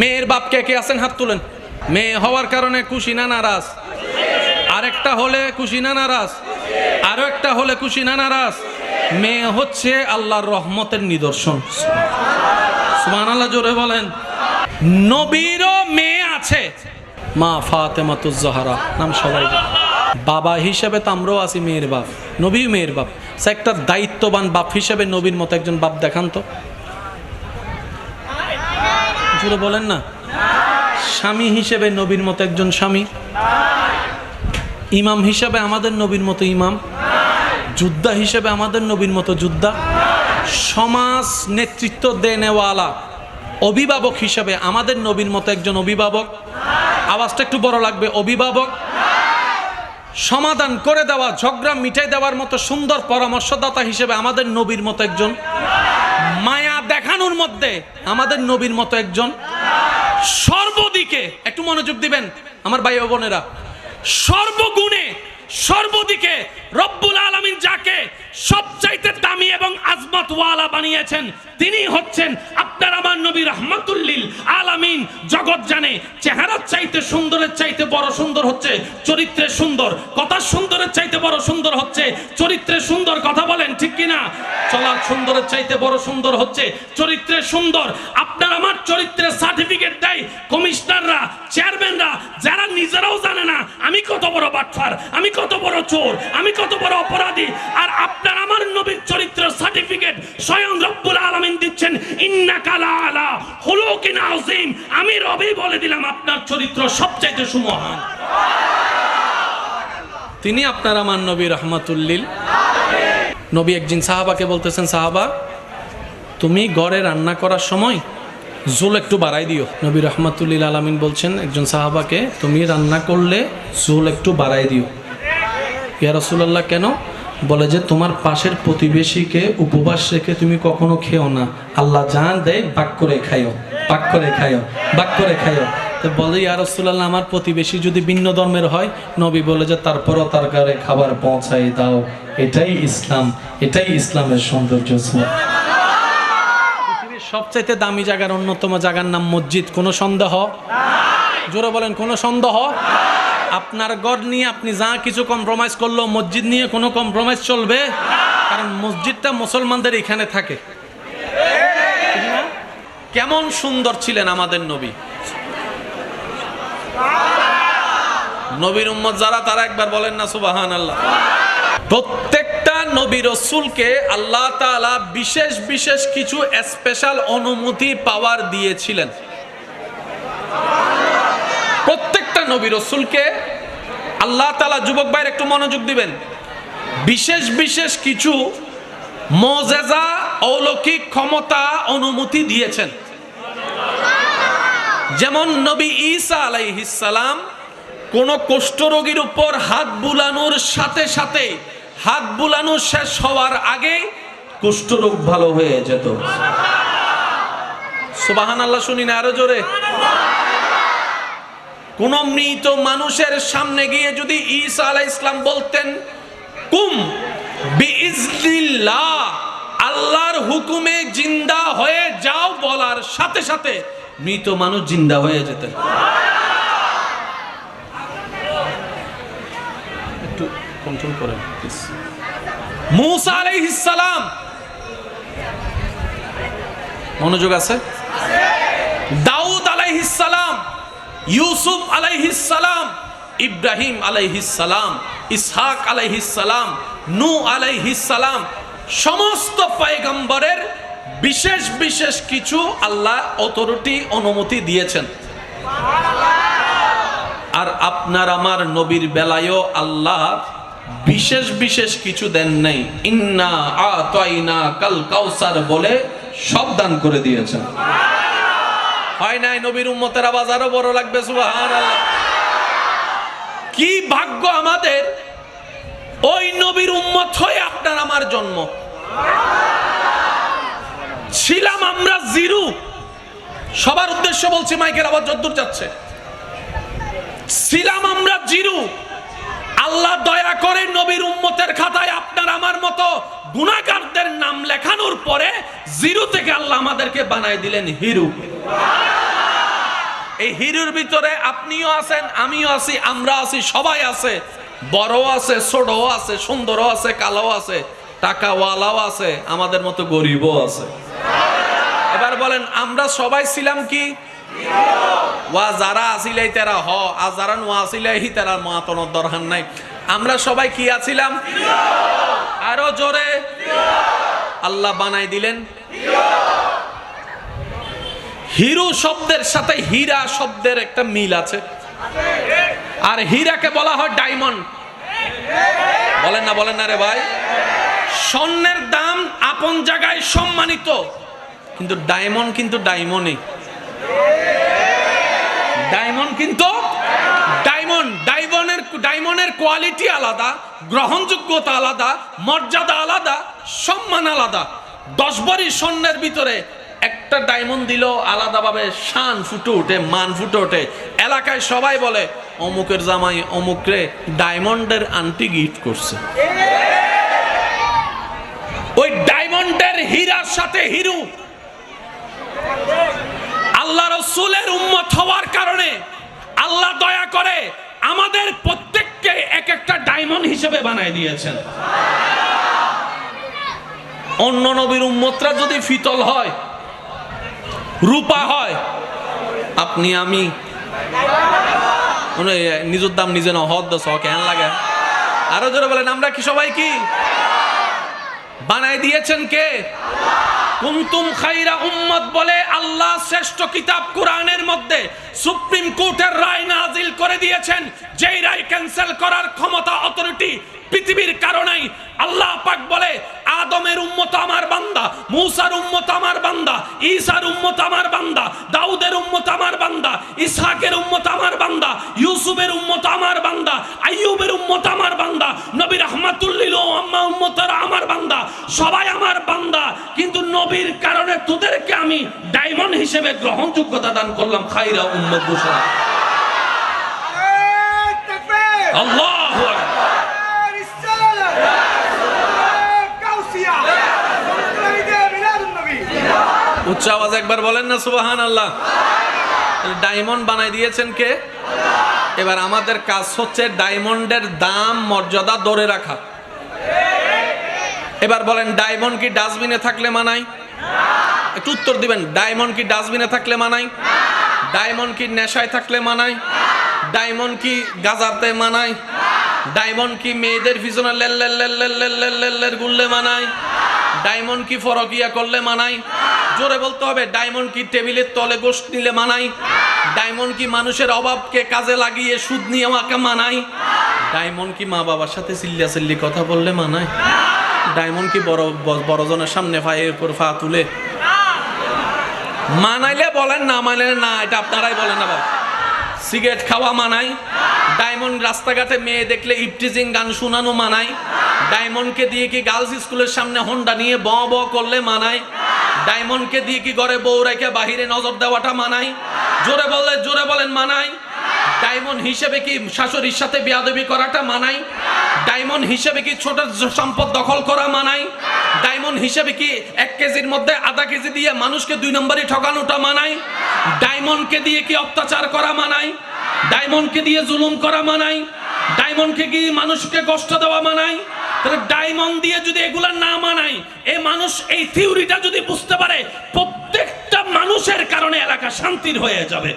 মেয়ের বাপ কে আছেন? হাত তুলেন। মেয়ে হওয়ার কারণে খুশি না নারাজ? আরেকটা হলে খুশি না নারাজ? আরও একটা হলে খুশি না নারাজ? মেয়ে হচ্ছে আল্লাহর রহমতের নিদর্শন। সুমান আল্লাহ জোরে বলেন। নবীরও মেয়ে আছে। মা ফাতেমাতুজ জাহরা, নাম সবাই বাবা হিসেবে তো আমরাও আছি মেয়ের বাপ। নবী মেয়ের বাপ। সে একটা দায়িত্ববান বাপ হিসেবে নবীর মতো একজন বাপ দেখান তো। জুড়ে বলেন না? স্বামী হিসেবে নবীর মতো একজন স্বামী। ইমাম হিসেবে আমাদের নবীর মতো ইমাম। যোদ্ধা হিসেবে আমাদের নবীর মতো যোদ্ধা। সমাজ নেতৃত্ব দেনেওয়ালা অভিভাবক হিসেবে আমাদের নবীর মতো একজন অভিভাবক। আওয়াজটা একটু বড় লাগবে, অভিভাবক। সমাধান করে দেওয়া, ঝগড়া মিটাই দেওয়ার মতো সুন্দর পরামর্শদাতা হিসেবে আমাদের নবীর মতো একজন। দেখানোর মধ্যে আমাদের নবীর মতো একজন। সর্বদিকে, একটু মনোযোগ দিবেন আমার ভাই বোনেরা। সর্বগুণে, সর্বদিকে রব্বুল আলামিন যাকে সবচাইতে দামি এবং আজমত ওয়ালা বানিয়েছেন, তিনি হচ্ছেন আপনার আমার নবী রহমাতুল্লিল আলামিন। জগৎ জানে, চেহারার চাইতে সুন্দরের চাইতে বড় সুন্দর হচ্ছে চরিত্রে সুন্দর। কথা সুন্দরের চাইতে বড় সুন্দর হচ্ছে চরিত্রে সুন্দর, কথা বলেন ঠিক কিনা? চলার সুন্দরের চাইতে বড় সুন্দর হচ্ছে চরিত্রে সুন্দর। আপনার আমার চরিত্রের সার্টিফিকেট দেয় কমিশনাররা চেয়ারম্যানরা যারা নিজেরাও জানে না, আমি কত বড় বাটফার, আমি কত বড় চোর, আমি কত বড় অপরাধী, আর আপনার আমার নবীর চরিত্রের সার্টিফিকেট স্বয়ং রব্বুল আলামিন দিচ্ছেন ইন্না কালা আলা হলো কিনা আজিম আমি রবি বলে দিলাম, আপনার চরিত্র সবচাইতে সুমহান। তিনি আপনার আমার নবী রহমাতুল্লিল নবী একদিন সাহাবাকে বলতেছেন, সাহাবা, তুমি ঘরে রান্না করার সময় জোল একটু বাড়াই দিও। নবী রহমাতুল্লিল আলামিন বলছেন, একজন সাহাবাকে তুমি রান্না করলে জোল একটু বাড়াই দিও। ইয়া রসুল্লাহ কেন? বলে যে, তোমার পাশের প্রতিবেশীকে উপবাস রেখে তুমি কখনো খেও না। আল্লাহ জান দেয়, বাক করে খাইও, বাক করে খাইও, বাক করে খাইও। তো বলে, ইয়া রসুল্লাহ আমার প্রতিবেশী যদি ভিন্ন ধর্মের হয়, নবী বলে যে, তারপরও তার ঘরে খাবার পৌঁছাই দাও। এটাই ইসলাম, এটাই ইসলামের সৌন্দর্য পৃথিবীর সবচাইতে দামি জায়গার অন্যতম জায়গার নাম মসজিদ, কোনো সন্দেহ? জোরে বলেন, কোনো সন্দেহ? আপনার গড় নিয়ে আপনি যা কিছু কম্প্রোমাইজ করল, মসজিদ নিয়ে কোনো কম্প্রোমাইজ চলবে? কারণ মসজিদটা মুসলমানদের এখানে থাকে। কেমন সুন্দর ছিলেন আমাদের নবী। নবীর উম্মত যারা, তারা একবার বলেন না সুবাহান আল্লাহ প্রত্যেকটা নবী রসুলকে আল্লাহ তাআলা বিশেষ বিশেষ কিছু স্পেশাল অনুমতি পাওয়ার দিয়েছিলেন। প্রত্যেকটা নবী রসুলকে আল্লাহ তাআলা, যুবক ভাইয়ের একটু মনোযোগ দিবেন। বিশেষ বিশেষ কিছু মজেজা, অলৌকিক ক্ষমতা, অনুমতি দিয়েছেন। যেমন নবী ঈসা আলাইহিসালাম কোন কুষ্ঠরোগীর উপর হাত বুলানোর সাথে সাথে হাত বুলানো শেষ হওয়ার আগে কুষ্ঠরোগ ভালো হয়ে যেত। সুবাহান আল্লাহ শুনি না আরও জোরে। কোন মৃত মানুষের সামনে গিয়ে যদি ঈসা আলাইহিস ইসলাম বলতেন, কুম আল্লাহর হুকুমে জিন্দা হয়ে যাও বলার সাথে সাথে মৃত মানুষ জিন্দা হয়ে যেতেন একটু কন্ট্রোল করেন মনোযোগ আছে? দাউদ আলাইহিস সালাম, ইউসুফ আলাইহিস সালাম, ইব্রাহিম আলাইহিস সালাম, ইসহাক আলাইহিস সালাম নূ আলাইহিস সালাম, সমস্ত পয়গম্বরের বিশেষ বিশেষ কিছু আল্লাহ অথরিটি অনুমতি দিয়েছেন। আর আপনার আমার নবীর বেলায়ও আল্লাহ বিশেষ বিশেষ কিছু দেন নাই। ইন্না আতাইনা কাল কাউসার বলে সব দান করে দিয়েছেন। হয় নাই নবীর উম্মতের আওয়াজ আরও বড় লাগবে, সুবহানাল্লাহ। কি ভাগ্য আমাদের? ওই নবীর উম্মত হয়ে আপনার আমার জন্ম। ছিলাম আমরা জিরু। সবার উদ্দেশ্য বলছি মাইকের আওয়াজ যদ্দূর যাচ্ছে। ছিলাম আমরা জিরু। আল্লাহ দয়া করে নবীর উম্মতের খাতায় আপনার আমার মতো গুণাকারদের নাম লেখানোর পরে জিরো থেকে আল্লাহ আমাদেরকে বানায় দিলেন হিরু। এই হিরুর ভিতরে আপনিও আছেন, আমিও আছি, আমরা আছি, সবাই আছে। বড় আছে, ছোটও আছে, সুন্দরও আছে কালো আছে, টাকাওয়ালাও আছে, আমাদের মতো গরিবও আছে। এবার বলেন, আমরা সবাই ছিলাম কি? ওয়া যারা আসিলাই তারা হ, আর যারা নোয়া আসিলাই তারা মাতনের দরকার নাই। আমরা সবাই কি আছিলাম? আরও জোরে। আল্লাহ বানাই দিলেন। হিরো শব্দের সাথে হীরা শব্দের একটা মিল আছে। আর হীরাকে বলা হয় ডায়মন্ড। বলেন না বলেন না রে ভাই। স্বর্ণের দাম আপন জায়গায় সম্মানিত। কিন্তু ডায়মন্ড কিন্তু ডায়মন্ডই। ডায়মন্ড কিন্তু ডায়মন্ড। ডায়মন্ডের ডায়মন্ডের কোয়ালিটি আলাদা, গ্রহণযোগ্যতা আলাদা, মর্যাদা আলাদা, সম্মান আলাদা। দশ ভরি স্বর্ণের ভিতরে একটা ডায়মন্ড দিল, আলাদাভাবে শান ফুটে ওঠে, মান ফুটে ওঠে। এলাকায় সবাই বলে, অমুকের জামাই অমুকরে ডায়মন্ডের আন্টি গিফট করছে। ওই ডায়মন্ডের হীরার সাথে হিরু আল্লাহ রসুলের উম্মত হওয়ার কারণে আল্লাহ দয়া করে আমাদের প্রত্যেককে এক একটা ডায়মন্ড হিসেবে বানায় দিয়েছেন। অন্য নবীর উম্মতরা যদি ফিতল হয়, রূপা হয়, আপনি, আমি নিজের দাম নিজে না হদ দশ কেন লাগে। আরও জোরে বলেন, আমরা কি সবাই কি? বানাই দিয়েছেন কে? কুন্তুম খাইরা উম্মত বলে, আল্লাহ শ্রেষ্ঠ কিতাব কোরআনের মধ্যে সুপ্রিম কোর্টের রায় নাজিল করে দিয়েছেন। যেই রায় ক্যান্সেল করার ক্ষমতা অথরিটি পৃথিবীর কারণেই আল্লাহ পাক বলে আদমের উম্মত আমার বান্দা মূসার উম্মত আমার বান্দা ঈসার উম্মত আমার বান্দা দাউদের উম্মত আমার বান্দা ইসহাকের উম্মত আমার বান্দা ইউসুফের উম্মত আমার বান্দা আইয়ুবের উম্মত আমার বান্দা নবী রহমাতুল্লিল আম্মা উম্মতরা আমার বান্দা সবাই আমার বান্দা। কিন্তু নবীর কারণে তোদেরকে আমি ডায়মন্ড হিসেবে গ্রহণযোগ্যতা দান করলাম খাইরা উম্মত ঘোষণা। আল্লাহ উচ্চ আওয়াজ একবার বলেন না সুবাহান আল্লাহ ডায়মন্ড বানাই দিয়েছেন কে এবার আমাদের কাজ হচ্ছে ডায়মন্ডের দাম মর্যাদা ধরে রাখা এবার বলেন ডায়মন্ড কি ডাস্টবিনে থাকলে মানাই একটু উত্তর দিবেন ডায়মন্ড কি ডাস্টবিনে থাকলে মানাই ডায়মন্ড কি নেশায় থাকলে মানাই ডায়মন্ড কি গাজাতে মানাই ডায়মন্ড কি মেয়েদের পিছনে লেল লেল লেল লেল লেল লেল গুললে মানাই ডায়মন্ড কি ফরকিয়া করলে মানাই জোরে বলতে হবে, ডায়মন্ড কি টেবিলের তলে গোষ্ঠ নিলে মানাই ডায়মন্ড কি মানুষের অভাবকে কাজে লাগিয়ে সুদ নিয়ে আমাকে মানাই ডায়মন্ড কি মা বাবার সাথে চিল্লা চিল্লি কথা বললে মানায়? ডায়মন্ড কি বড় বড়জনের সামনে ফায়ের উপর ফা তুলে? মানাইলে বলেন, না মানাইলে না, এটা আপনারাই বলেন বাবা। সিগারেট খাওয়া মানাই ডায়মন্ড রাস্তাঘাটে মেয়ে দেখলে ইপটিজিং গান শোনানো মানাই ডায়মন্ডকে দিয়ে কি গার্লস স্কুলের সামনে হন্ডা নিয়ে ব ব করলে মানাই ডায়মন্ডকে দিয়ে কি ঘরে বউ রেখে বাহিরে নজর দেওয়াটা মানাই জোরে বললে, জোরে বলেন মানাই ডায়মন্ড হিসেবে কি শাশুড়ির সাথে বিয়াদবি করাটা মানাই ডায়মন্ড হিসেবে কি ছোট সম্পদ দখল করা মানাই ডায়মন্ড হিসেবে কি এক কেজির মধ্যে আধা কেজি দিয়ে মানুষকে দুই নম্বরই ঠকানোটা মানাই ডায়মন্ডকে দিয়ে কি অত্যাচার করা মানাই ডায়মন্ডকে দিয়ে জুলুম করা মানাই ডায়মন্ডকে কি মানুষকে কষ্ট দেওয়া মানাই তাহলে ডায়মন্ড দিয়ে যদি এগুলা না মানাই এই মানুষ এই থিওরিটা যদি বুঝতে পারে, প্রত্যেকটা মানুষের কারণে এলাকা শান্তির হয়ে যাবে।